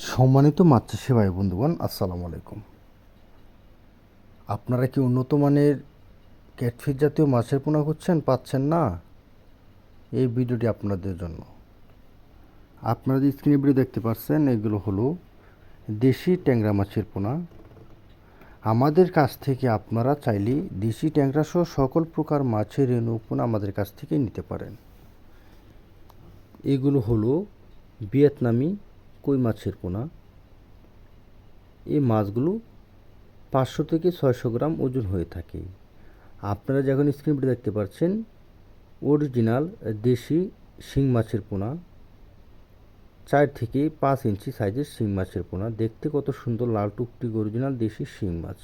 সম্মানিত চাষি ভাই বন্ধুগণ, আসসালামু আলাইকুম। আপনারা কি উন্নত মানের ক্যাটফিস জাতীয় মাছের পোনা করছেন পাচ্ছেন না? এই ভিডিওটি আপনাদের জন্য। আপনারা যে স্ক্রিনে ভিডিও দেখতে পাচ্ছেন, এগুলো হলো দেশি ট্যাংরা মাছের পোনা। আমাদের কাছ থেকে আপনারা চাইলে দেশি ট্যাংরা সহ সকল প্রকার মাছের রেণু পোনা আমাদের কাছ থেকে নিতে পারেন। এগুলো হলো ভিয়েতনামি কই মাছের পোনা? এই মাছগুলো পাঁচশো থেকে ছয়শো গ্রাম ওজন হয়ে থাকে। আপনারা যখন স্ক্রিনটি দেখতে পাচ্ছেন অরিজিনাল দেশি শিং মাছের পোনা, চার থেকে পাঁচ ইঞ্চি সাইজের শিং মাছের পোনা। দেখতে কত সুন্দর লাল টুকটি অরিজিনাল দেশি শিং মাছ।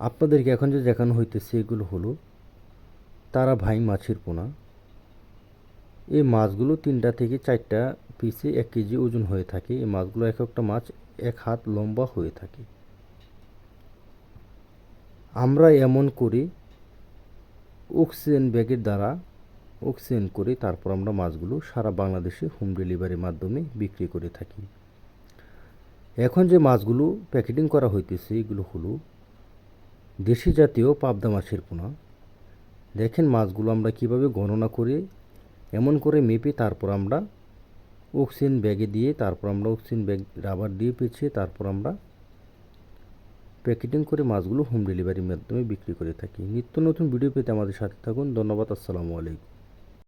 আপনাদেরকে এখন যে দেখানো হইতেছে, এগুলো হলো তারা ভাই মাছের পোনা। এই মাছগুলো তিনটা থেকে চারটা পিসে এক কেজি ওজন হয়ে থাকে। এই মাছগুলো এক একটা মাছ এক হাত লম্বা হয়ে থাকে। আমরা এমন করে অক্সিজেন ব্যাগের দ্বারা অক্সিজেন করে তারপর আমরা মাছগুলো সারা বাংলাদেশে হোম ডেলিভারির মাধ্যমে বিক্রি করে থাকি। এখন যে মাছগুলো প্যাকেটিং করা হইতেছে, এগুলো হলো দেশি জাতীয় পাবদা মাছের পোনা। দেখেন মাছগুলো আমরা কীভাবে গণনা করে, এমন করে মেপে তারপর আমরা অক্সিজেন ব্যাগে দিয়ে তারপর আমরা অক্সিজেন ব্যাগ রাবার দিয়ে পেঁচিয়ে তারপর আমরা প্যাকেটিং করে মাছগুলো হোম ডেলিভারির মাধ্যমে বিক্রি করে থাকি। নিত্য নতুন ভিডিও পেতে আমাদের সাথে থাকুন। ধন্যবাদ। আসসালামু আলাইকুম।